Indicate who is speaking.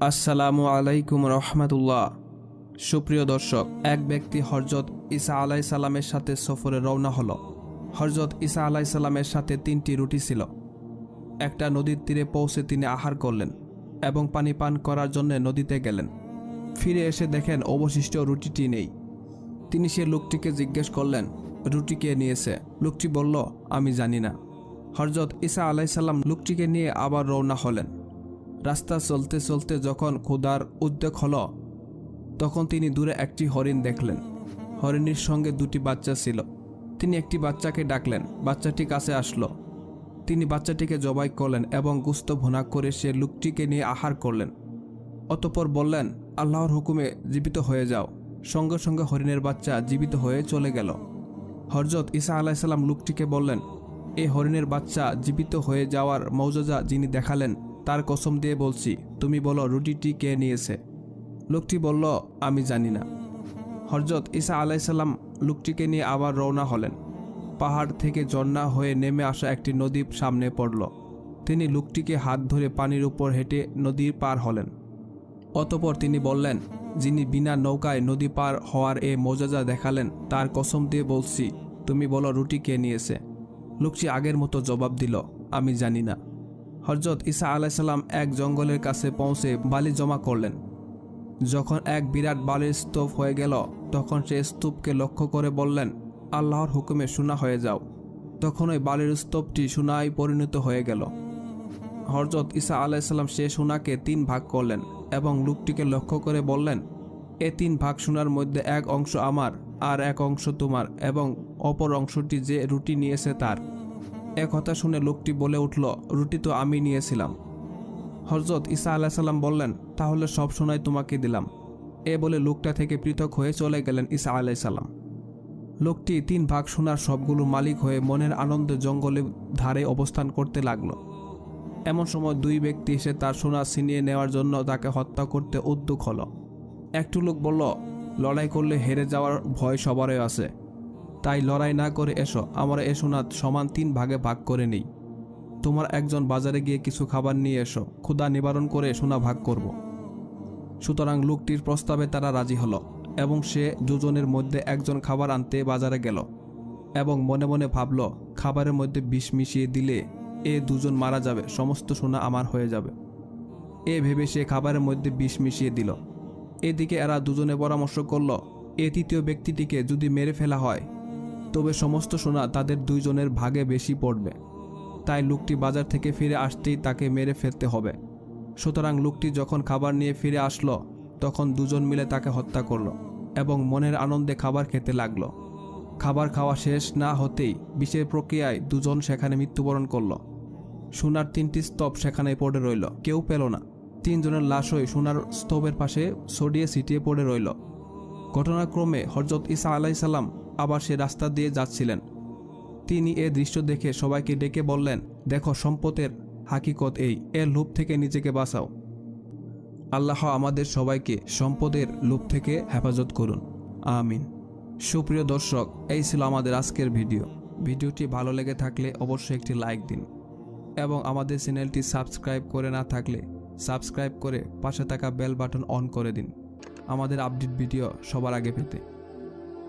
Speaker 1: আসসালামু আলাইকুম রহমতুল্লাহ। সুপ্রিয় দর্শক, এক ব্যক্তি হরজত ঈসা আলাই সালামের সাথে সফরে রওনা হল। হরজত ঈসা আলাই সালামের সাথে তিনটি রুটি ছিল। একটা নদীর তীরে পৌঁছে তিনি আহার করলেন এবং পানি পান করার জন্য নদীতে গেলেন। ফিরে এসে দেখেন অবশিষ্ট রুটিটি নেই। তিনি সে লোকটিকে জিজ্ঞেস করলেন, রুটি কে নিয়েছে? লোকটি বলল, আমি জানি না। হরজত ঈসা আলাইসাল্লাম লোকটিকে নিয়ে আবার রওনা হলেন। রাস্তা চলতে চলতে যখন ক্ষুদার উদ্যোগ হলো, তখন তিনি দূরে একটি হরিণ দেখলেন। হরিণীর সঙ্গে দুটি বাচ্চা ছিল। তিনি একটি বাচ্চাকে ডাকলেন। বাচ্চাটি কাছে আসলো। তিনি বাচ্চাটিকে জবাই করলেন এবং গুস্ত ভুনা করে সে লোকটিকে নিয়ে আহার করলেন। অতপর বললেন, আল্লাহর হুকুমে জীবিত হয়ে যাও। সঙ্গে সঙ্গে হরিণের বাচ্চা জীবিত হয়ে চলে গেল। হরজত ইসা আলাইসাল্লাম লোকটিকে বললেন, এই হরিণের বাচ্চা জীবিত হয়ে যাওয়ার মৌজজা যিনি দেখালেন তার কসম দিয়ে বলছি, তুমি বলো রুটিটি কে নিয়েছে? লোকটি বলল, আমি জানি না। হরজত ঈসা আলাইসাল্লাম লোকটিকে নিয়ে আবার রওনা হলেন। পাহাড় থেকে ঝর্ণা হয়ে নেমে আসা একটি নদী সামনে পড়ল। তিনি লোকটিকে হাত ধরে পানির উপর হেঁটে নদীর পার হলেন। অতপর তিনি বললেন, যিনি বিনা নৌকায় নদী পার হওয়ার এ মজাজা দেখালেন, তার কসম দিয়ে বলছি, তুমি বলো রুটি কে নিয়েছে? লোকটি আগের মতো জবাব দিল, আমি জানি না। হরজত ঈসা আলাইসাল্লাম এক জঙ্গলের কাছে পৌঁছে বালি জমা করলেন। যখন এক বিরাট বালির স্তূপ হয়ে গেল, তখন সে স্তূপকে লক্ষ্য করে বললেন, আল্লাহর হুকুমে সোনা হয়ে যাও। তখন ওই বালির স্তূপটি সোনায় পরিণত হয়ে গেল। হরজত ঈসা আলাইসাল্লাম সে সোনাকে তিন ভাগ করলেন এবং লোকটিকে লক্ষ্য করে বললেন, এ তিন ভাগ সোনার মধ্যে এক অংশ আমার আর এক অংশ তোমার এবং অপর অংশটি যে রুটি নিয়েছে তার। কথা শুনে লোকটি বলে উঠল, রুটি তো আমি নিয়েছিলাম। হরজত ঈসা আলাহ সাল্লাম বললেন, তাহলে সব সোনাই তোমাকে দিলাম। এ বলে লোকটা থেকে পৃথক হয়ে চলে গেলেন ঈসা আলাই সাল্লাম লোকটি তিন ভাগ সোনার সবগুলো মালিক হয়ে মনের আনন্দে জঙ্গলে ধারে অবস্থান করতে লাগল। এমন সময় দুই ব্যক্তি এসে তার সোনা ছিনিয়ে নেওয়ার জন্য তাকে হত্যা করতে উদ্যোগ হলো। একটু লোক বলল, লড়াই করলে হেরে যাওয়ার ভয় সবারই আছে। তাই লড়াই না করে এসো, আমরা এ সোনা সমান তিন ভাগে ভাগ করে নেই। তোমার একজন বাজারে গিয়ে কিছু খাবার নিয়ে এসো, ক্ষুধা নিবারণ করে সোনা ভাগ করব। সুতরাং লোকটির প্রস্তাবে তারা রাজি হলো, এবং সে দুজনের মধ্যে একজন খাবার আনতে বাজারে গেল, এবং মনে মনে ভাবল, খাবারের মধ্যে বিষ মিশিয়ে দিলে এ দুজন মারা যাবে, সমস্ত সোনা আমার হয়ে যাবে। এ ভেবে সে খাবারের মধ্যে বিষ মিশিয়ে দিল। এদিকে এরা দুজনে পরামর্শ করল, এ তৃতীয় ব্যক্তিটিকে যদি মেরে ফেলা হয় তবে সমস্ত সোনা তাদের দুইজনের ভাগে বেশি পড়বে। তাই লোকটি বাজার থেকে ফিরে আসতেই তাকে মেরে ফেলতে হবে। সুতরাং লোকটি যখন খাবার নিয়ে ফিরে আসলো, তখন দুজন মিলে তাকে হত্যা করল এবং মনের আনন্দে খাবার খেতে লাগল। খাবার খাওয়া শেষ না হতেই বিষের প্রক্রিয়ায় দুজন সেখানে মৃত্যুবরণ করল। সোনার তিনটি স্তব সেখানে পড়ে রইল, কেউ পেল না। তিনজনের লাশই সোনার স্তবের পাশে ছড়িয়ে ছিটিয়ে পড়ে রইল। ঘটনাক্রমে হরজত ইসা আলাইসাল্লাম আবার সে রাস্তা দিয়ে যাচ্ছিলেন। তিনি এ দৃশ্য দেখে সবাইকে ডেকে বললেন, দেখো, সম্পদের হাকিকত এই, এর লোভ থেকে নিজেকে বাঁচাও। আল্লাহ আমাদের সবাইকে সম্পদের লোভ থেকে হেফাজত করুন। আমিন। সুপ্রিয় দর্শক, এই ছিল আমাদের আজকের ভিডিও। ভিডিওটি ভালো লেগে থাকলে অবশ্যই একটি লাইক দিন এবং আমাদের চ্যানেলটি সাবস্ক্রাইব করে না থাকলে সাবস্ক্রাইব করে পাশে থাকা বেল বাটন অন করে দিন। আমাদের আপডেট ভিডিও সবার আগে পেতে।